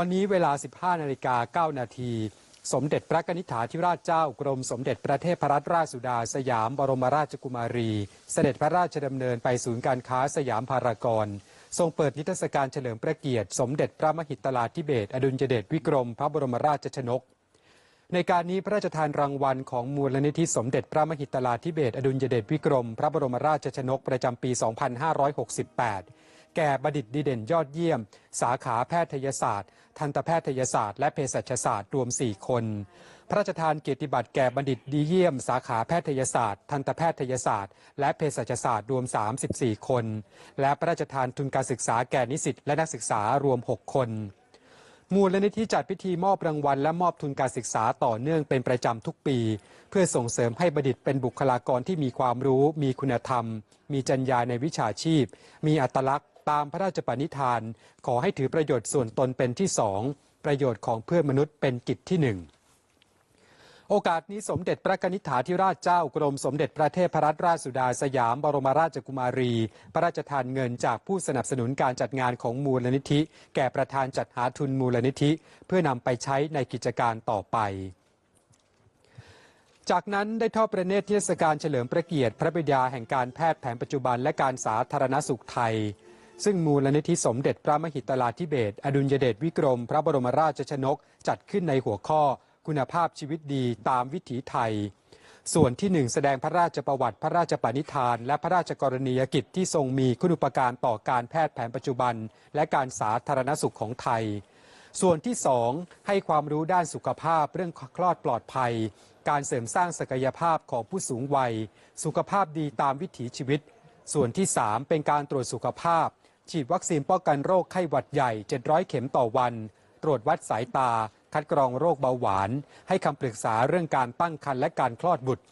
วันนี้เวลา 15นาฬิกา9นาทีสมเด็จพระนิธิถาธิราชเจ้ากรมสมเด็จพระเทพรัตนราชสุดา สยามบรมราชกุมารี เสด็จพระราชดำเนินไปศูนย์การค้าสยามพารากอนทรงเปิดนิทรรศการเฉลิมพระเกียรติ สมเด็จพระมหิตลาธิเบศอดุลยเดชวิกรม พระบรมราชชนก ในการนี้พระราชทานรางวัลของมูลนิธิสมเด็จพระมหิตลาธิเบศอดุลยเดชวิกรม พระบรมราชชนกประจำปี 2568 แก่บัณฑิตดีเด่นยอดเยี่ยม สาขาแพทยศาสตร์ ทันตแพทยศาสตร์และเภสัชศาสตร์รวม 4 คน พระราชทานเกียรติบัตรแก่บัณฑิตดีเยี่ยม สาขาแพทยศาสตร์ ทันตแพทยศาสตร์ และเภสัชศาสตร์รวม 34 คน และพระราชทานทุนการศึกษาแก่นิสิตและนักศึกษารวม 6 คนมูลนิธิจัดพิธีมอบรางวัลและมอบทุนการศึกษาต่อเนื่องเป็นประจำทุกปี เพื่อส่งเสริมให้บัณฑิตเป็นบุคลากรที่มีความรู้ มีคุณธรรม มีจรรยาในวิชาชีพ มีอัตลักษณ์ ตามพระราชปณิธาน ขอให้ถือประโยชน์ส่วนตนเป็นที่สองประโยชน์ของเพื่อนมนุษย์เป็นกิจที่หนึ่งโอกาสนี้สมเด็จพระนิธิถาธิราชเจ้ากรมสมเด็จพระเทพรัตนราชสุดาสยามบรมราชกุมารี พระราชทานเงินจากผู้สนับสนุนการจัดงานของมูลนิธิ แก่ประธานจัดหาทุนมูลนิธิ เพื่อนำไปใช้ในกิจการต่อไปจากนั้นได้ทอดประเนตรเทศกาลเฉลิมพระเกียรติ พระบิดาแห่งการแพทย์แผนปัจจุบันและการสาธารณสุขไทย ซึ่งมูลนิธิสมเด็จพระมหิตลาธิเบศรอดุลยเดชวิกรม พระบรมราชชนก จัดขึ้นในหัวข้อ คุณภาพชีวิตดีตามวิถีไทย ส่วนที่หนึ่งแสดงพระราชประวัติ พระราชปณิธาน และพระราชกรณียกิจที่ทรงมีคุณูปการต่อการแพทย์แผนปัจจุบัน และการสาธารณสุขของไทย ส่วนที่2ให้ความรู้ด้านสุขภาพเรื่องคลอดปลอดภัย การเสริมสร้างศักยภาพของผู้สูงวัย สุขภาพดีตามวิถีชีวิต ส่วนที่ 3 เป็นการตรวจสุขภาพ ฉีดวัคซีนป้องกันโรคไข้หวัดใหญ่ 700 เข็มต่อวัน ตรวจวัดสายตา คัดกรองโรคเบาหวาน ให้คำปรึกษาเรื่องการตั้งครรภ์และการคลอดบุตร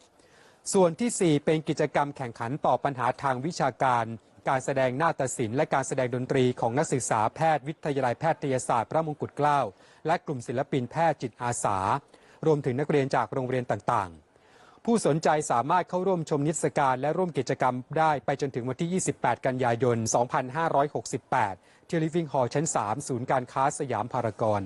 ส่วนที่ 4 เป็นกิจกรรมแข่งขันต่อปัญหาทางวิชาการ การแสดงนาฏศิลป์และการแสดงดนตรีของนักศึกษาแพทย์วิทยาลัยแพทยศาสตร์ พระมงกุฎเกล้าและกลุ่มศิลปินแพทย์จิตอาสา รวมถึงนักเรียนจากโรงเรียนต่างๆ ผู้สนใจสามารถเข้าร่วมชมนิทรรศการและร่วมกิจกรรมได้ไปจนถึงวันที่ 28 กันยายน 2568 ที่ Living Hall ชั้น 3 ศูนย์การค้าสยามพารากอน